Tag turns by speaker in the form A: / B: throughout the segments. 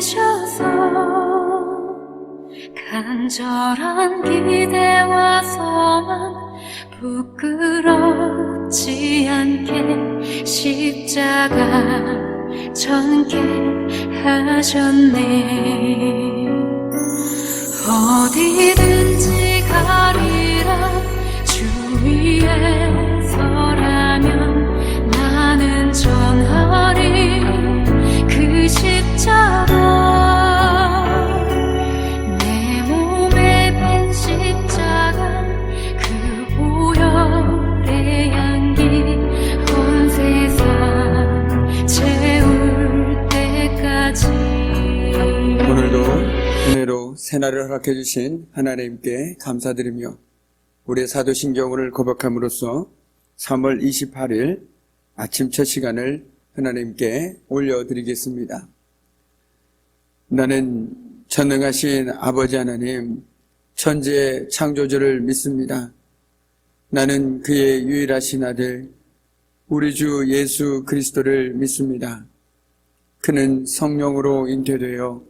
A: 주셔서 간절한 기대와 소망 부끄럽지 않게 십자가 전개 하셨네. 어디든지 가리라 주 위에 서라면 나는 전하리 그 십자가
B: 새날을 허락해 주신 하나님께 감사드리며 우리의 사도신경을 고백함으로써 3월 28일 아침 첫 시간을 하나님께 올려드리겠습니다. 나는 전능하신 아버지 하나님 천지의 창조주를 믿습니다. 나는 그의 유일하신 아들 우리 주 예수 그리스도를 믿습니다. 그는 성령으로 잉태되어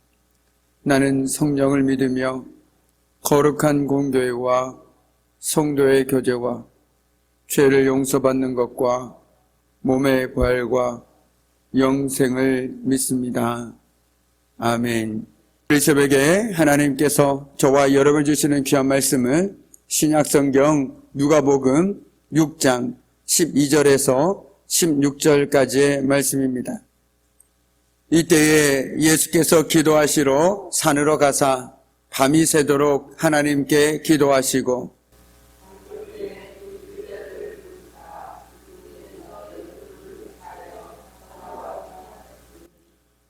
B: 나는 성령을 믿으며 거룩한 공교회와 성도의 교제와 죄를 용서받는 것과 몸의 부활과 영생을 믿습니다. 아멘. 우리 새벽에 하나님께서 저와 여러분 주시는 귀한 말씀은 신약성경 누가복음 6장 12절에서 16절까지의 말씀입니다. 이때에 예수께서 기도하시러 산으로 가사 밤이 새도록 하나님께 기도하시고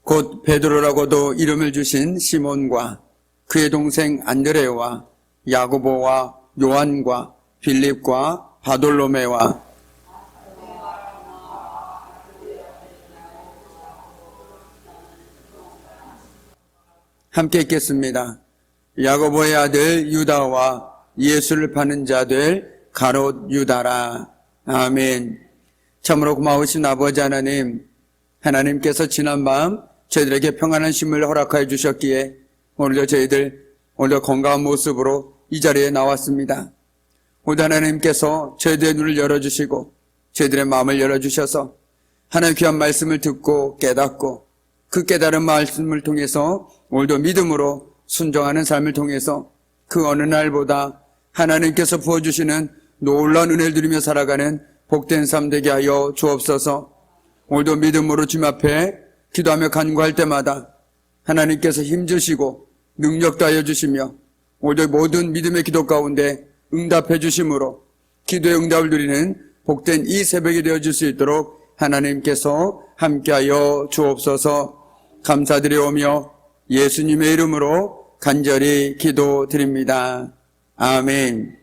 B: 곧 베드로라고도 이름을 주신 시몬과 그의 동생 안드레와 야고보와 요한과 빌립과 바돌로메와 함께 읽겠습니다. 야고보의 아들 유다와 예수를 파는 자들 가롯 유다라. 아멘. 참으로 고마우신 아버지 하나님, 하나님께서 지난 밤 저희들에게 평안한 쉼을 허락하여 주셨기에 오늘도 저희들 오늘도 건강한 모습으로 이 자리에 나왔습니다. 오늘 하나님께서 저희들의 눈을 열어주시고 저희들의 마음을 열어주셔서 하나님 귀한 말씀을 듣고 깨닫고 그 깨달은 말씀을 통해서 오늘도 믿음으로 순종하는 삶을 통해서 그 어느 날보다 하나님께서 부어주시는 놀라운 은혜를 누리며 살아가는 복된 삶 되게 하여 주옵소서. 오늘도 믿음으로 주님 앞에 기도하며 간구할 때마다 하나님께서 힘주시고 능력도 하여 주시며 오늘도 모든 믿음의 기도 가운데 응답해 주심으로 기도의 응답을 누리는 복된 이 새벽이 되어 줄 수 있도록 하나님께서 함께하여 주옵소서. 감사드리오며 예수님의 이름으로 간절히 기도드립니다. 아멘.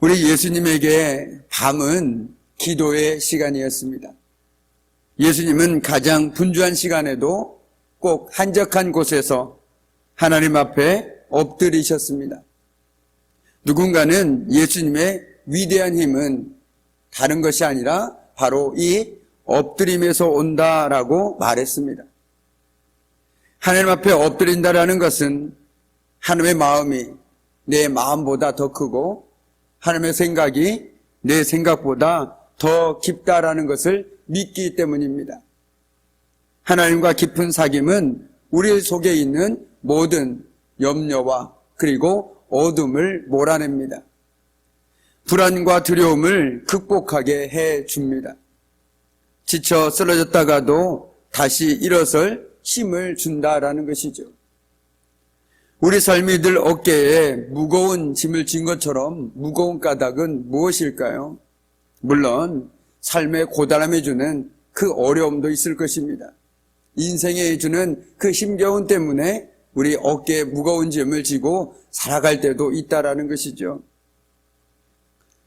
B: 우리 예수님에게 밤은 기도의 시간이었습니다. 예수님은 가장 분주한 시간에도 꼭 한적한 곳에서 하나님 앞에 엎드리셨습니다. 누군가는 예수님의 위대한 힘은 다른 것이 아니라 바로 이 엎드림에서 온다라고 말했습니다. 하나님 앞에 엎드린다라는 것은 하나님의 마음이 내 마음보다 더 크고 하나님의 생각이 내 생각보다 더 깊다라는 것을 믿기 때문입니다. 하나님과 깊은 사귐은 우리 속에 있는 모든 염려와 그리고 어둠을 몰아냅니다. 불안과 두려움을 극복하게 해 줍니다. 지쳐 쓰러졌다가도 다시 일어설 힘을 준다라는 것이죠. 우리 삶이 늘 어깨에 무거운 짐을 진 것처럼 무거운 까닭은 무엇일까요? 물론 삶의 고단함이 주는 그 어려움도 있을 것입니다. 인생에 주는 그 힘겨움 때문에 우리 어깨에 무거운 짐을 지고 살아갈 때도 있다라는 것이죠.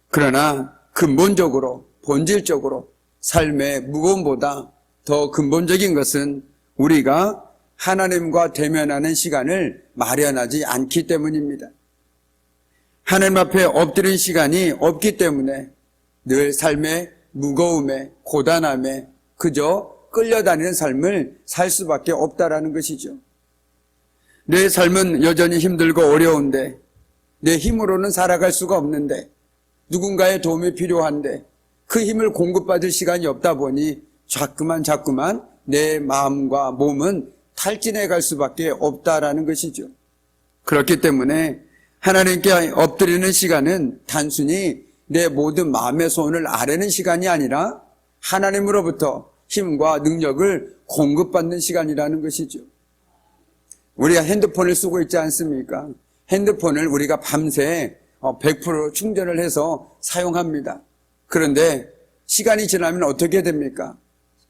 B: 그러나 근본적으로, 본질적으로 삶의 무거움보다 더 근본적인 것은 우리가 하나님과 대면하는 시간을 마련하지 않기 때문입니다. 하나님 앞에 엎드린 시간이 없기 때문에 늘 삶의 무거움에 고단함에 그저 끌려다니는 삶을 살 수밖에 없다라는 것이죠. 내 삶은 여전히 힘들고 어려운데 내 힘으로는 살아갈 수가 없는데 누군가의 도움이 필요한데 그 힘을 공급받을 시간이 없다 보니 자꾸만 자꾸만 내 마음과 몸은 탈진해 갈 수밖에 없다라는 것이죠. 그렇기 때문에 하나님께 엎드리는 시간은 단순히 내 모든 마음의 소원을 아뢰는 시간이 아니라 하나님으로부터 힘과 능력을 공급받는 시간이라는 것이죠. 우리가 핸드폰을 쓰고 있지 않습니까? 핸드폰을 우리가 밤새 100% 충전을 해서 사용합니다. 그런데 시간이 지나면 어떻게 됩니까?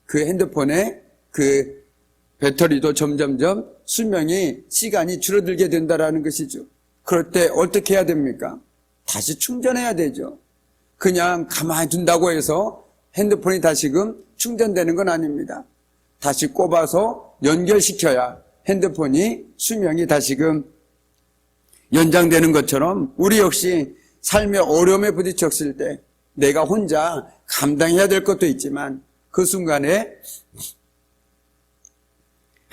B: 그 핸드폰의 그 배터리도 점점점 수명이 시간이 줄어들게 된다라는 것이죠. 그럴 때 어떻게 해야 됩니까? 다시 충전해야 되죠. 그냥 가만히 둔다고 해서 핸드폰이 다시금 충전되는 건 아닙니다. 다시 꼽아서 연결시켜야 핸드폰이 수명이 다시금 연장되는 것처럼 우리 역시 삶의 어려움에 부딪혔을 때 내가 혼자 감당해야 될 것도 있지만 그 순간에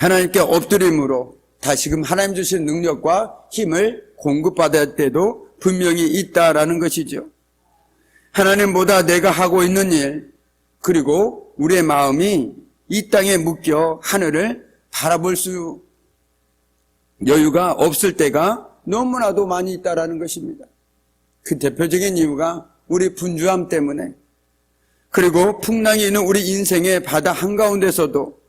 B: 하나님께 엎드림으로 다시금 하나님 주신 능력과 힘을 공급받을 때도 분명히 있다라는 것이죠. 하나님보다 내가 하고 있는 일, 그리고 우리의 마음이 이 땅에 묶여 하늘을 바라볼 수 여유가 없을 때가 너무나도 많이 있다라는 것입니다. 그 대표적인 이유가 우리 분주함 때문에 그리고 풍랑이 있는 우리 인생의 바다 한가운데서도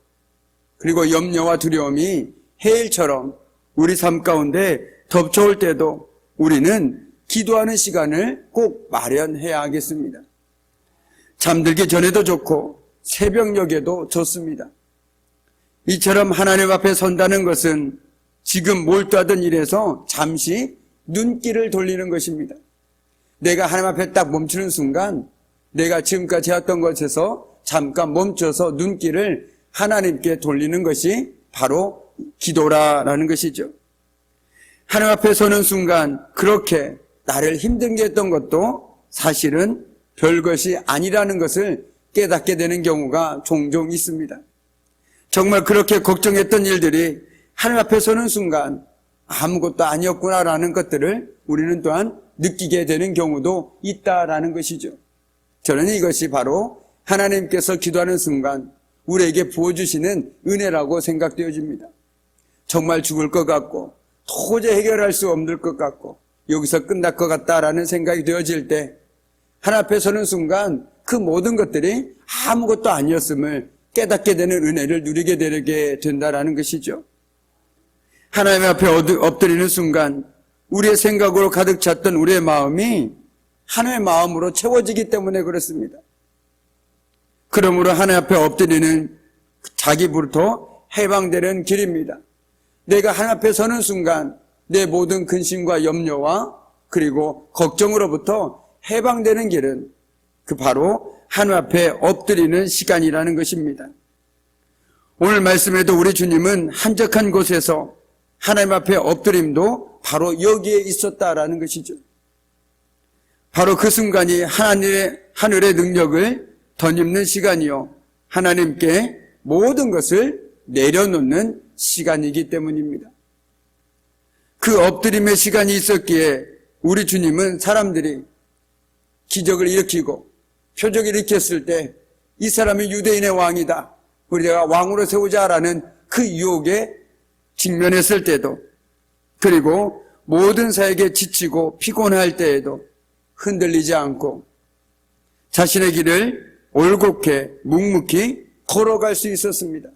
B: 그리고 염려와 두려움이 해일처럼 우리 삶 가운데 덮쳐올 때도 우리는 기도하는 시간을 꼭 마련해야 하겠습니다. 잠들기 전에도 좋고 새벽녘에도 좋습니다. 이처럼 하나님 앞에 선다는 것은 지금 몰두하던 일에서 잠시 눈길을 돌리는 것입니다. 내가 하나님 앞에 딱 멈추는 순간 내가 지금까지 해왔던 것에서 잠깐 멈춰서 눈길을 하나님께 돌리는 것이 바로 기도라라는 것이죠. 하나님 앞에 서는 순간 그렇게 나를 힘들게 했던 것도 사실은 별것이 아니라는 것을 깨닫게 되는 경우가 종종 있습니다. 정말 그렇게 걱정했던 일들이 하나님 앞에 서는 순간 아무것도 아니었구나라는 것들을 우리는 또한 느끼게 되는 경우도 있다라는 것이죠. 저는 이것이 바로 하나님께서 기도하는 순간 우리에게 부어주시는 은혜라고 생각되어집니다. 정말 죽을 것 같고 도저히 해결할 수 없는 것 같고 여기서 끝날 것 같다라는 생각이 되어질 때 하나 앞에 서는 순간 그 모든 것들이 아무것도 아니었음을 깨닫게 되는 은혜를 누리게 되게 된다라는 것이죠. 하나님 앞에 엎드리는 순간 우리의 생각으로 가득 찼던 우리의 마음이 하나님의 마음으로 채워지기 때문에 그렇습니다. 그러므로 하나님 앞에 엎드리는 자기부터 해방되는 길입니다. 내가 하나님 앞에 서는 순간 내 모든 근심과 염려와 그리고 걱정으로부터 해방되는 길은 그 바로 하나님 앞에 엎드리는 시간이라는 것입니다. 오늘 말씀에도 우리 주님은 한적한 곳에서 하나님 앞에 엎드림도 바로 여기에 있었다라는 것이죠. 바로 그 순간이 하나님의 하늘의 능력을 덧 입는 시간이요. 하나님께 모든 것을 내려놓는 시간이기 때문입니다. 그 엎드림의 시간이 있었기에 우리 주님은 사람들이 기적을 일으키고 표적을 일으켰을 때 이 사람이 유대인의 왕이다. 우리가 왕으로 세우자라는 그 유혹에 직면했을 때도 그리고 모든 사에게 지치고 피곤할 때에도 흔들리지 않고 자신의 길을 올곧게 묵묵히 걸어갈 수 있었습니다.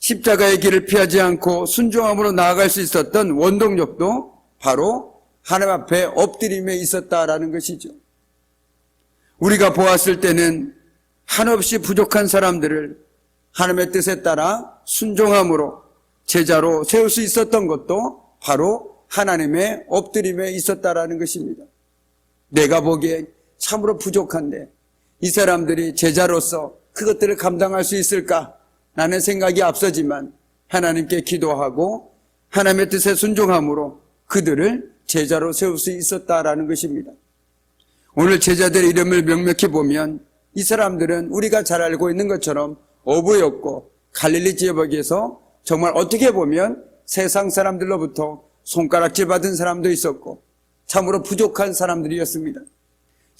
B: 십자가의 길을 피하지 않고 순종함으로 나아갈 수 있었던 원동력도 바로 하나님 앞에 엎드림에 있었다라는 것이죠. 우리가 보았을 때는 한없이 부족한 사람들을 하나님의 뜻에 따라 순종함으로 제자로 세울 수 있었던 것도 바로 하나님의 엎드림에 있었다라는 것입니다. 내가 보기에 참으로 부족한데 이 사람들이 제자로서 그것들을 감당할 수 있을까? 라는 생각이 앞서지만 하나님께 기도하고 하나님의 뜻에 순종함으로 그들을 제자로 세울 수 있었다라는 것입니다. 오늘 제자들의 이름을 명명해 보면 이 사람들은 우리가 잘 알고 있는 것처럼 어부였고 갈릴리 지역에서 정말 어떻게 보면 세상 사람들로부터 손가락질 받은 사람도 있었고 참으로 부족한 사람들이었습니다.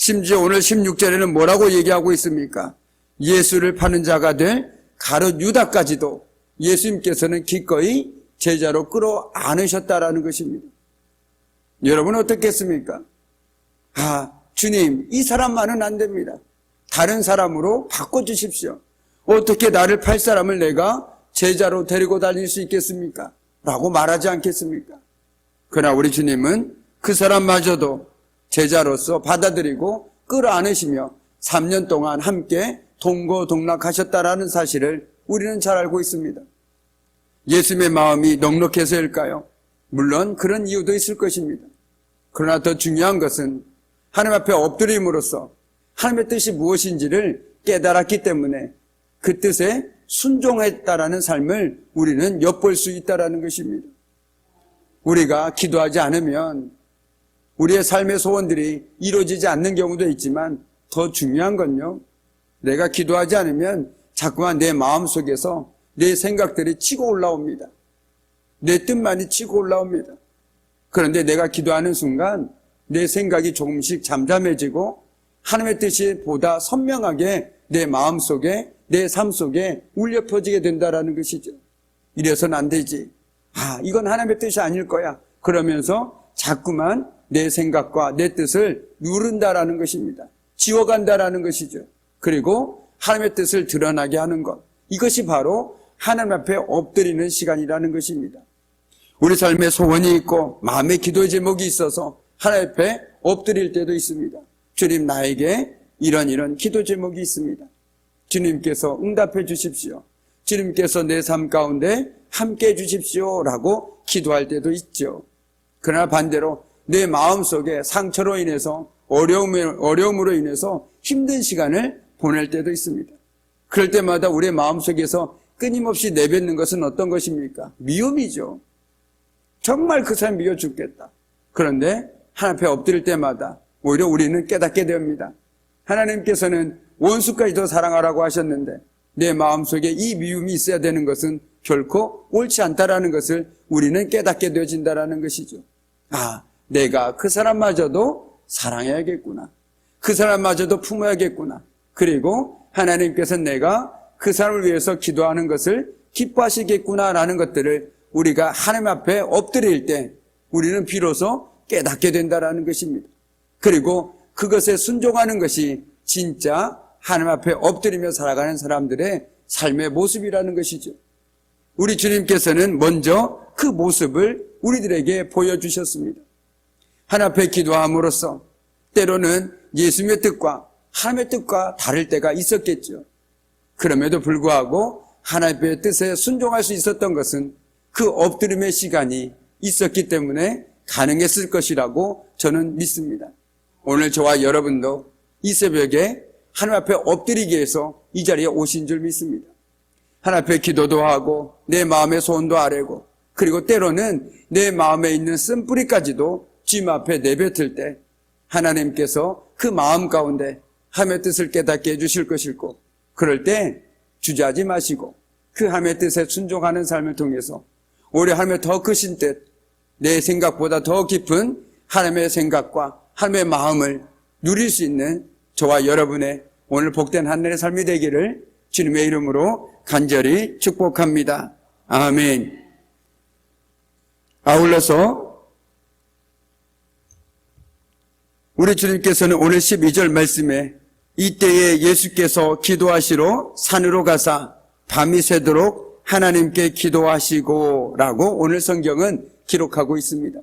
B: 심지어 오늘 16절에는 뭐라고 얘기하고 있습니까? 예수를 파는 자가 될 가롯 유다까지도 예수님께서는 기꺼이 제자로 끌어 안으셨다라는 것입니다. 여러분 어떻겠습니까? 아, 주님, 이 사람만은 안 됩니다. 다른 사람으로 바꿔주십시오. 어떻게 나를 팔 사람을 내가 제자로 데리고 다닐 수 있겠습니까? 라고 말하지 않겠습니까? 그러나 우리 주님은 그 사람마저도 제자로서 받아들이고 끌어안으시며 3년 동안 함께 동고동락하셨다라는 사실을 우리는 잘 알고 있습니다. 예수님의 마음이 넉넉해서일까요? 물론 그런 이유도 있을 것입니다. 그러나 더 중요한 것은 하나님 앞에 엎드림으로써 하나님의 뜻이 무엇인지를 깨달았기 때문에 그 뜻에 순종했다라는 삶을 우리는 엿볼 수 있다라는 것입니다. 우리가 기도하지 않으면 우리의 삶의 소원들이 이루어지지 않는 경우도 있지만 더 중요한 건요. 내가 기도하지 않으면 자꾸만 내 마음 속에서 내 생각들이 치고 올라옵니다. 내 뜻만이 치고 올라옵니다. 그런데 내가 기도하는 순간 내 생각이 조금씩 잠잠해지고 하나님의 뜻이 보다 선명하게 내 마음 속에 내 삶 속에 울려 퍼지게 된다라는 것이죠. 이래서는 안 되지. 아, 이건 하나님의 뜻이 아닐 거야. 그러면서 자꾸만 내 생각과 내 뜻을 누른다라는 것입니다. 지워간다라는 것이죠. 그리고 하나님의 뜻을 드러나게 하는 것. 이것이 바로 하나님 앞에 엎드리는 시간이라는 것입니다. 우리 삶에 소원이 있고 마음의 기도의 제목이 있어서 하나님 앞에 엎드릴 때도 있습니다. 주님 나에게 이런 이런 기도 제목이 있습니다. 주님께서 응답해 주십시오. 주님께서 내 삶 가운데 함께 해 주십시오 라고 기도할 때도 있죠. 그러나 반대로 내 마음 속에 상처로 인해서 어려움으로 인해서 힘든 시간을 보낼 때도 있습니다. 그럴 때마다 우리의 마음 속에서 끊임없이 내뱉는 것은 어떤 것입니까? 미움이죠. 정말 그 사람 미워 죽겠다. 그런데 하나님 앞에 엎드릴 때마다 오히려 우리는 깨닫게 됩니다. 하나님께서는 원수까지도 사랑하라고 하셨는데 내 마음속에 이 미움이 있어야 되는 것은 결코 옳지 않다라는 것을 우리는 깨닫게 되어진다라는 것이죠. 아, 내가 그 사람마저도 사랑해야겠구나. 그 사람마저도 품어야겠구나. 그리고 하나님께서 내가 그 사람을 위해서 기도하는 것을 기뻐하시겠구나라는 것들을 우리가 하나님 앞에 엎드릴 때 우리는 비로소 깨닫게 된다라는 것입니다. 그리고 그것에 순종하는 것이 진짜 하나님 앞에 엎드리며 살아가는 사람들의 삶의 모습이라는 것이죠. 우리 주님께서는 먼저 그 모습을 우리들에게 보여주셨습니다. 하나님 앞에 기도함으로써 때로는 예수님의 뜻과 하나님의 뜻과 다를 때가 있었겠죠. 그럼에도 불구하고 하나님의 뜻에 순종할 수 있었던 것은 그 엎드림의 시간이 있었기 때문에 가능했을 것이라고 저는 믿습니다. 오늘 저와 여러분도 이 새벽에 하나님 앞에 엎드리기 위해서 이 자리에 오신 줄 믿습니다. 하나님 앞에 기도도 하고 내 마음의 소원도 아뢰고 그리고 때로는 내 마음에 있는 쓴뿌리까지도 주님 앞에 내뱉을 때 하나님께서 그 마음 가운데 하나님의 뜻을 깨닫게 해주실 것이고 그럴 때 주저하지 마시고 그 하나님의 뜻에 순종하는 삶을 통해서 오히려 하나님의 더 크신 뜻, 내 생각보다 더 깊은 하나님의 생각과 하나님의 마음을 누릴 수 있는 저와 여러분의 오늘 복된 한 날의 삶이 되기를 주님의 이름으로 간절히 축복합니다. 아멘. 아울러서 우리 주님께서는 오늘 12절 말씀에 이때에 예수께서 기도하시러 산으로 가사 밤이 새도록 하나님께 기도하시고 라고 오늘 성경은 기록하고 있습니다.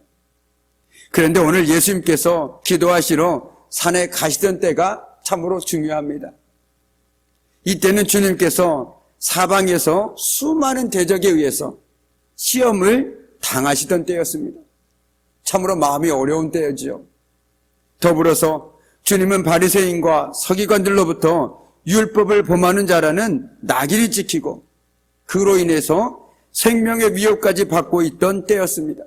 B: 그런데 오늘 예수님께서 기도하시러 산에 가시던 때가 참으로 중요합니다. 이때는 주님께서 사방에서 수많은 대적에 의해서 시험을 당하시던 때였습니다. 참으로 마음이 어려운 때였지요. 더불어서 주님은 바리새인과 서기관들로부터 율법을 범하는 자라는 낙인이 찍히고 그로 인해서 생명의 위협까지 받고 있던 때였습니다.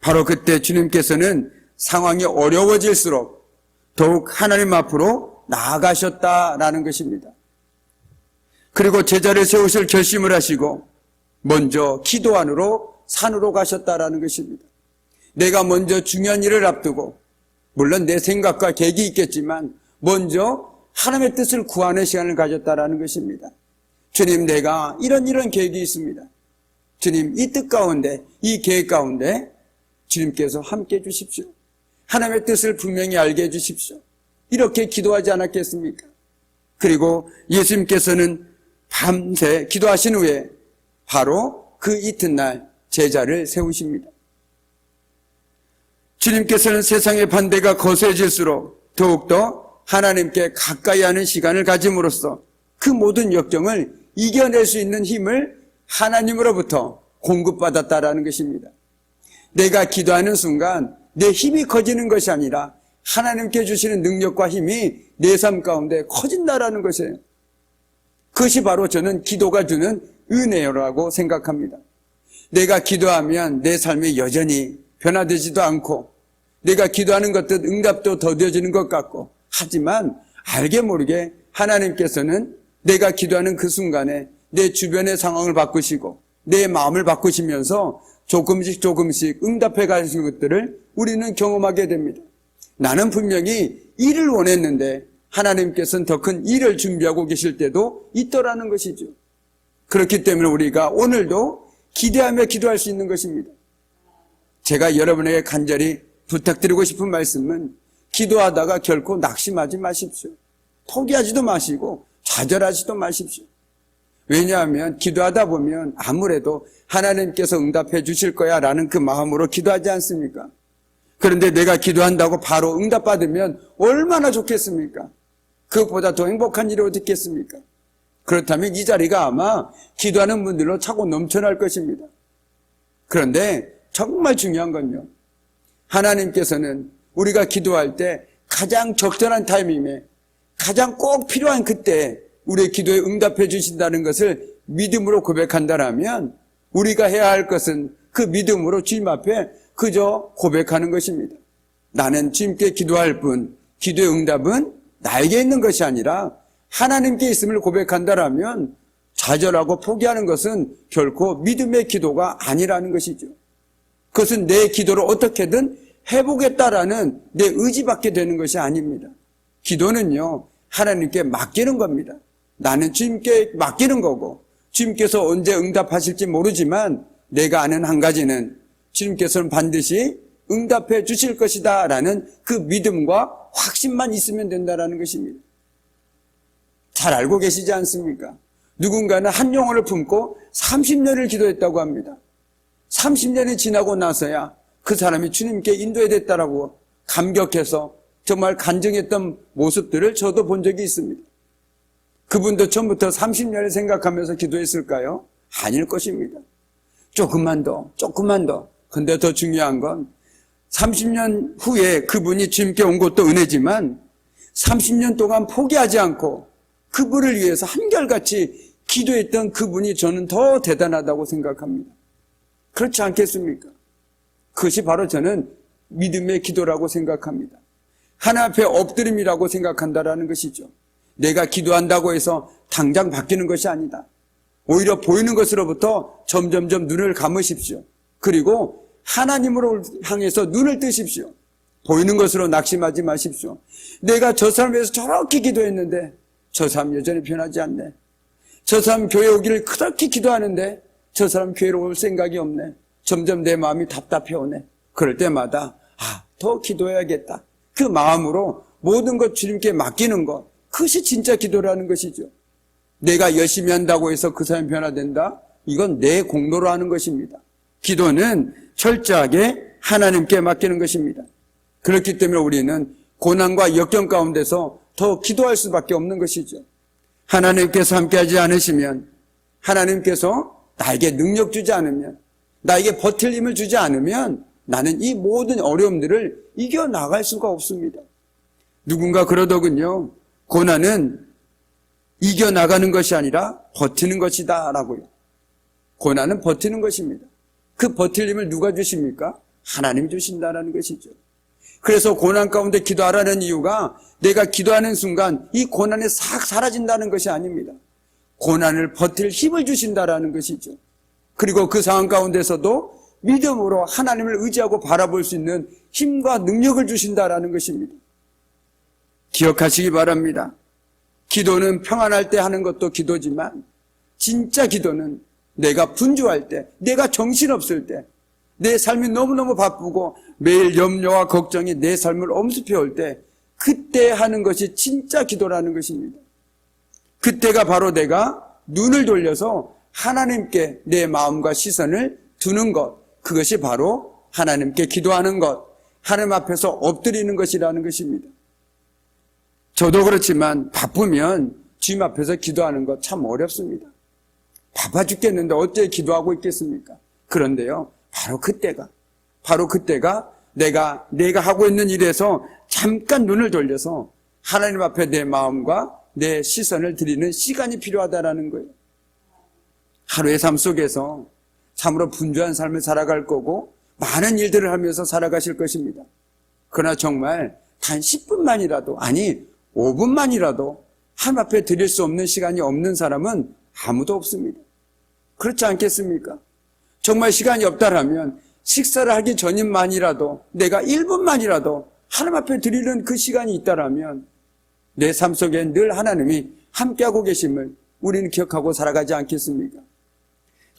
B: 바로 그때 주님께서는 상황이 어려워질수록 더욱 하나님 앞으로 나아가셨다라는 것입니다. 그리고 제자를 세우실 결심을 하시고 먼저 기도 안으로 산으로 가셨다라는 것입니다. 내가 먼저 중요한 일을 앞두고 물론 내 생각과 계획이 있겠지만 먼저 하나님의 뜻을 구하는 시간을 가졌다라는 것입니다. 주님 내가 이런 이런 계획이 있습니다. 주님 이 뜻 가운데 이 계획 가운데 주님께서 함께 해 주십시오. 하나님의 뜻을 분명히 알게 해 주십시오. 이렇게 기도하지 않았겠습니까? 그리고 예수님께서는 밤새 기도하신 후에 바로 그 이튿날 제자를 세우십니다. 주님께서는 세상의 반대가 거세질수록 더욱더 하나님께 가까이 하는 시간을 가짐으로써 그 모든 역경을 이겨낼 수 있는 힘을 하나님으로부터 공급받았다라는 것입니다. 내가 기도하는 순간 내 힘이 커지는 것이 아니라 하나님께 주시는 능력과 힘이 내 삶 가운데 커진다라는 것이에요. 그것이 바로 저는 기도가 주는 은혜라고 생각합니다. 내가 기도하면 내 삶이 여전히 변화되지도 않고 내가 기도하는 것들 응답도 더뎌지는 것 같고 하지만 알게 모르게 하나님께서는 내가 기도하는 그 순간에 내 주변의 상황을 바꾸시고 내 마음을 바꾸시면서 조금씩 조금씩 응답해 가시는 것들을 우리는 경험하게 됩니다. 나는 분명히 일을 원했는데 하나님께서는 더 큰 일을 준비하고 계실 때도 있더라는 것이죠. 그렇기 때문에 우리가 오늘도 기대하며 기도할 수 있는 것입니다. 제가 여러분에게 간절히 부탁드리고 싶은 말씀은 기도하다가 결코 낙심하지 마십시오. 포기하지도 마시고 좌절하지도 마십시오. 왜냐하면 기도하다 보면 아무래도 하나님께서 응답해 주실 거야 라는 그 마음으로 기도하지 않습니까? 그런데 내가 기도한다고 바로 응답받으면 얼마나 좋겠습니까? 그것보다 더 행복한 일이 어디 있겠습니까? 그렇다면 이 자리가 아마 기도하는 분들로 차고 넘쳐날 것입니다. 그런데 정말 중요한 건요. 하나님께서는 우리가 기도할 때 가장 적절한 타이밍에 가장 꼭 필요한 그때 우리의 기도에 응답해 주신다는 것을 믿음으로 고백한다라면 우리가 해야 할 것은 그 믿음으로 주님 앞에 그저 고백하는 것입니다. 나는 주님께 기도할 뿐 기도의 응답은 나에게 있는 것이 아니라 하나님께 있음을 고백한다라면 좌절하고 포기하는 것은 결코 믿음의 기도가 아니라는 것이죠. 그것은 내 기도를 어떻게든 해보겠다라는 내 의지밖에 되는 것이 아닙니다. 기도는요, 하나님께 맡기는 겁니다. 나는 주님께 맡기는 거고, 주님께서 언제 응답하실지 모르지만, 내가 아는 한 가지는 주님께서는 반드시 응답해 주실 것이다 라는 그 믿음과 확신만 있으면 된다라는 것입니다. 잘 알고 계시지 않습니까? 누군가는 한 영혼을 품고 30년을 기도했다고 합니다. 30년이 지나고 나서야 그 사람이 주님께 인도해됐다라고 감격해서 정말 간증했던 모습들을 저도 본 적이 있습니다. 그분도 처음부터 30년을 생각하면서 기도했을까요? 아닐 것입니다. 조금만 더, 조금만 더. 근데 더 중요한 건 30년 후에 그분이 주님께 온 것도 은혜지만 30년 동안 포기하지 않고 그분을 위해서 한결같이 기도했던 그분이 저는 더 대단하다고 생각합니다. 그렇지 않겠습니까? 그것이 바로 저는 믿음의 기도라고 생각합니다. 하나 앞에 엎드림이라고 생각한다라는 것이죠. 내가 기도한다고 해서 당장 바뀌는 것이 아니다. 오히려 보이는 것으로부터 점점점 눈을 감으십시오. 그리고 하나님으로 향해서 눈을 뜨십시오. 보이는 것으로 낙심하지 마십시오. 내가 저 사람에 서 저렇게 기도했는데 저 사람 여전히 변하지 않네. 저 사람 교회 오기를 그렇게 기도하는데 저 사람 교회로 올 생각이 없네. 점점 내 마음이 답답해 오네. 그럴 때마다 아, 더 기도해야겠다. 그 마음으로 모든 것 주님께 맡기는 것. 그것이 진짜 기도라는 것이죠. 내가 열심히 한다고 해서 그 사람이 변화된다? 이건 내 공로로 하는 것입니다. 기도는 철저하게 하나님께 맡기는 것입니다. 그렇기 때문에 우리는 고난과 역경 가운데서 더 기도할 수밖에 없는 것이죠. 하나님께서 함께하지 않으시면 하나님께서 나에게 능력 주지 않으면, 나에게 버틸 힘을 주지 않으면 나는 이 모든 어려움들을 이겨나갈 수가 없습니다. 누군가 그러더군요. 고난은 이겨나가는 것이 아니라 버티는 것이다. 라고요. 고난은 버티는 것입니다. 그 버틸 힘을 누가 주십니까? 하나님 주신다라는 것이죠. 그래서 고난 가운데 기도하라는 이유가 내가 기도하는 순간 이 고난이 싹 사라진다는 것이 아닙니다. 고난을 버틸 힘을 주신다라는 것이죠. 그리고 그 상황 가운데서도 믿음으로 하나님을 의지하고 바라볼 수 있는 힘과 능력을 주신다라는 것입니다. 기억하시기 바랍니다. 기도는 평안할 때 하는 것도 기도지만 진짜 기도는 내가 분주할 때, 내가 정신없을 때, 내 삶이 너무너무 바쁘고 매일 염려와 걱정이 내 삶을 엄습해 올 때, 그때 하는 것이 진짜 기도라는 것입니다. 그때가 바로 내가 눈을 돌려서 하나님께 내 마음과 시선을 두는 것, 그것이 바로 하나님께 기도하는 것, 하나님 앞에서 엎드리는 것이라는 것입니다. 저도 그렇지만 바쁘면 주님 앞에서 기도하는 것 참 어렵습니다. 바빠 죽겠는데 어째 기도하고 있겠습니까? 그런데요, 바로 그때가, 바로 그때가 내가, 내가 하고 있는 일에서 잠깐 눈을 돌려서 하나님 앞에 내 마음과 내 시선을 드리는 시간이 필요하다라는 거예요. 하루의 삶 속에서 참으로 분주한 삶을 살아갈 거고 많은 일들을 하면서 살아가실 것입니다. 그러나 정말 단 10분만이라도, 아니, 5분만이라도 하나님 앞에 드릴 수 없는 시간이 없는 사람은 아무도 없습니다. 그렇지 않겠습니까? 정말 시간이 없다라면 식사를 하기 전인만이라도 내가 1분만이라도 하나님 앞에 드리는 그 시간이 있다라면 내 삶 속에 늘 하나님이 함께하고 계심을 우리는 기억하고 살아가지 않겠습니까?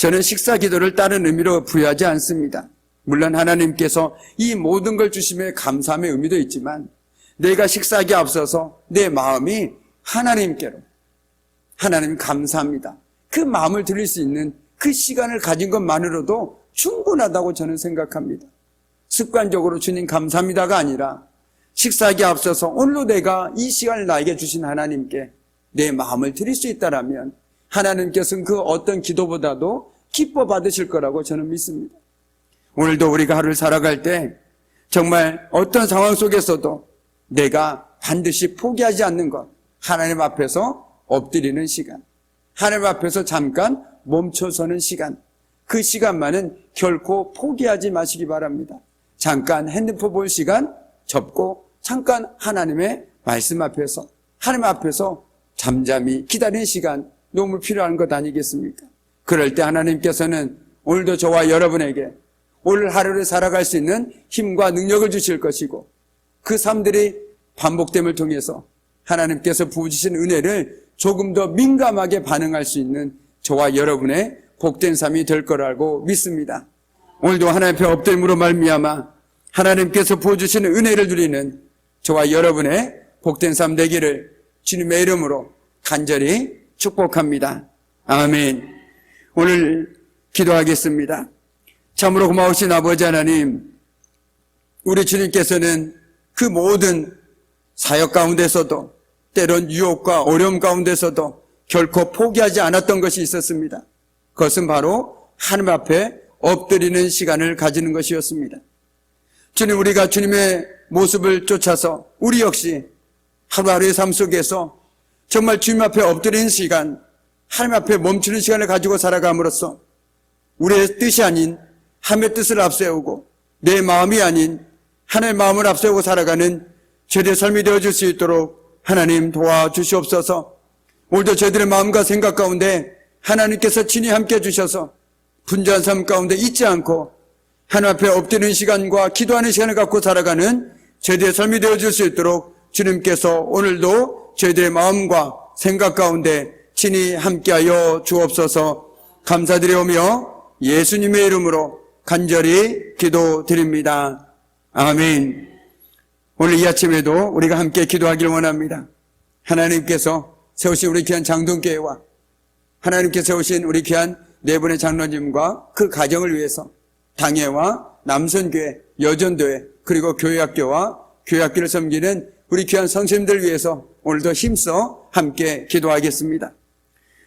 B: 저는 식사 기도를 다른 의미로 부여하지 않습니다. 물론 하나님께서 이 모든 걸 주심에 감사함의 의미도 있지만 내가 식사하기 앞서서 내 마음이 하나님께로 하나님 감사합니다. 그 마음을 드릴 수 있는 그 시간을 가진 것만으로도 충분하다고 저는 생각합니다. 습관적으로 주님 감사합니다가 아니라 식사하기 앞서서 오늘도 내가 이 시간을 나에게 주신 하나님께 내 마음을 드릴 수 있다라면 하나님께서는 그 어떤 기도보다도 기뻐 받으실 거라고 저는 믿습니다. 오늘도 우리가 하루를 살아갈 때 정말 어떤 상황 속에서도 내가 반드시 포기하지 않는 것, 하나님 앞에서 엎드리는 시간, 하나님 앞에서 잠깐 멈춰서는 시간, 그 시간만은 결코 포기하지 마시기 바랍니다. 잠깐 핸드폰 볼 시간 접고 잠깐 하나님의 말씀 앞에서 하나님 앞에서 잠잠히 기다리는 시간 너무 필요한 것 아니겠습니까? 그럴 때 하나님께서는 오늘도 저와 여러분에게 오늘 하루를 살아갈 수 있는 힘과 능력을 주실 것이고 그 삶들이 반복됨을 통해서 하나님께서 부어주신 은혜를 조금 더 민감하게 반응할 수 있는 저와 여러분의 복된 삶이 될 거라고 믿습니다. 오늘도 하나님 앞에 엎드림으로 말미암아 하나님께서 부어주신 은혜를 누리는 저와 여러분의 복된 삶 되기를 주님의 이름으로 간절히 축복합니다. 아멘. 오늘 기도하겠습니다. 참으로 고마우신 아버지 하나님, 우리 주님께서는 그 모든 사역 가운데서도 때론 유혹과 어려움 가운데서도 결코 포기하지 않았던 것이 있었습니다. 그것은 바로 하나님 앞에 엎드리는 시간을 가지는 것이었습니다. 주님, 우리가 주님의 모습을 쫓아서 우리 역시 하루하루의 삶 속에서 정말 주님 앞에 엎드리는 시간, 하나님 앞에 멈추는 시간을 가지고 살아감으로써 우리의 뜻이 아닌 하나님의 뜻을 앞세우고 내 마음이 아닌 하나님의 마음을 앞세우고 살아가는 제대 삶이 되어줄 수 있도록 하나님 도와주시옵소서. 오늘도 저희들의 마음과 생각 가운데 하나님께서 친히 함께 해주셔서 분주한 삶 가운데 잊지 않고 하나님 앞에 엎드리는 시간과 기도하는 시간을 갖고 살아가는 저희들의 삶이 되어줄 수 있도록 주님께서 오늘도 저희들의 마음과 생각 가운데 친히 함께하여 주옵소서 감사드리오며 예수님의 이름으로 간절히 기도드립니다. 아멘. 오늘 이 아침에도 우리가 함께 기도하기를 원합니다. 하나님께서 세우신 우리 귀한 장동교회와 하나님께서 세우신 우리 귀한 네 분의 장로님과 그 가정을 위해서 당회와 남선교회, 여전도회, 그리고 교회학교와 교회학교를 섬기는 우리 귀한 성심들 위해서 오늘도 힘써 함께 기도하겠습니다.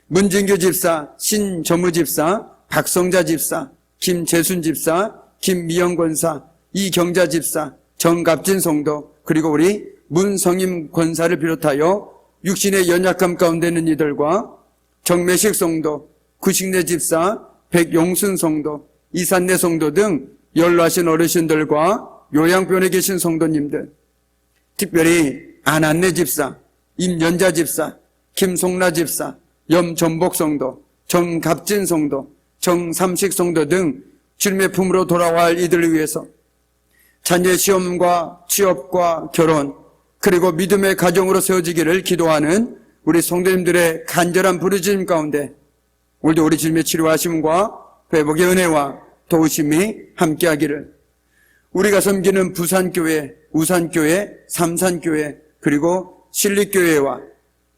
B: 문진규 집사, 신전무 집사, 박성자 집사, 김재순 집사, 김미영 권사, 이경자 집사, 정갑진 성도, 그리고 우리 문성임 권사를 비롯하여 육신의 연약함 가운데 있는 이들과 정매식 성도, 구식내 집사, 백용순 성도, 이산내 성도 등 연로하신 어르신들과 요양병원에 계신 성도님들, 특별히 안한내 집사, 임연자 집사, 김송라 집사, 염전복 성도, 정갑진 성도, 정삼식 성도 등 주님의 품으로 돌아와 할 이들을 위해서 자녀의 시험과 취업과 결혼 그리고 믿음의 가정으로 세워지기를 기도하는 우리 성도님들의 간절한 부르짖음 가운데 오늘도 우리 주님의 치료하심과 회복의 은혜와 도우심이 함께하기를 우리가 섬기는 부산교회, 우산교회, 삼산교회 그리고 신립교회와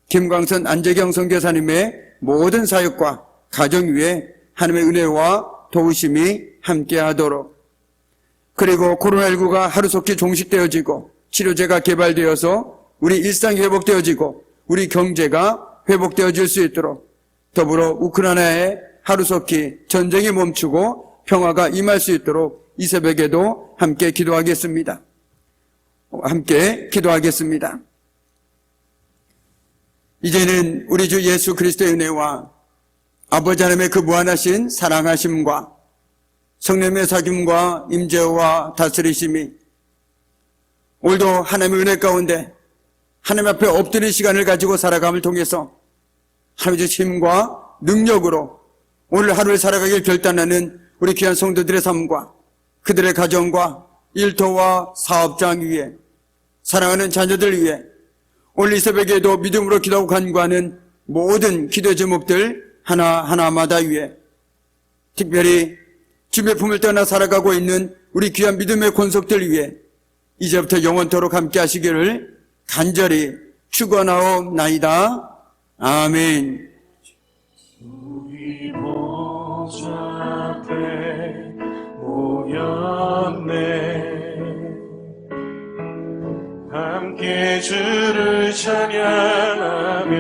B: 김광선 안재경 선교사님의 모든 사역과 가정 위에 하나님의 은혜와 도우심이 함께하도록 그리고 코로나19가 하루속히 종식되어지고 치료제가 개발되어서 우리 일상이 회복되어지고 우리 경제가 회복되어질 수 있도록 더불어 우크라이나에 하루속히 전쟁이 멈추고 평화가 임할 수 있도록 이 새벽에도 함께 기도하겠습니다. 함께 기도하겠습니다. 이제는 우리 주 예수 그리스도의 은혜와 아버지 하나님의 그 무한하신 사랑하심과 성령의 사귐과 임재와 다스리심이 오늘도 하나님의 은혜 가운데 하나님 앞에 엎드릴 시간을 가지고 살아감을 통해서 하나님의 힘과 능력으로 오늘 하루를 살아가길 결단하는 우리 귀한 성도들의 삶과 그들의 가정과 일터와 사업장 위에 사랑하는 자녀들 위해 오늘 이 새벽에도 믿음으로 기도하고 간구하는 모든 기도 제목들 하나하나마다 위에 특별히 주의 품을 떠나 살아가고 있는 우리 귀한 믿음의 권속들 위해 이제부터 영원토록 함께 하시기를 간절히 축원하옵나이다. 아멘.
C: 모였네 함께 주를 찬양하며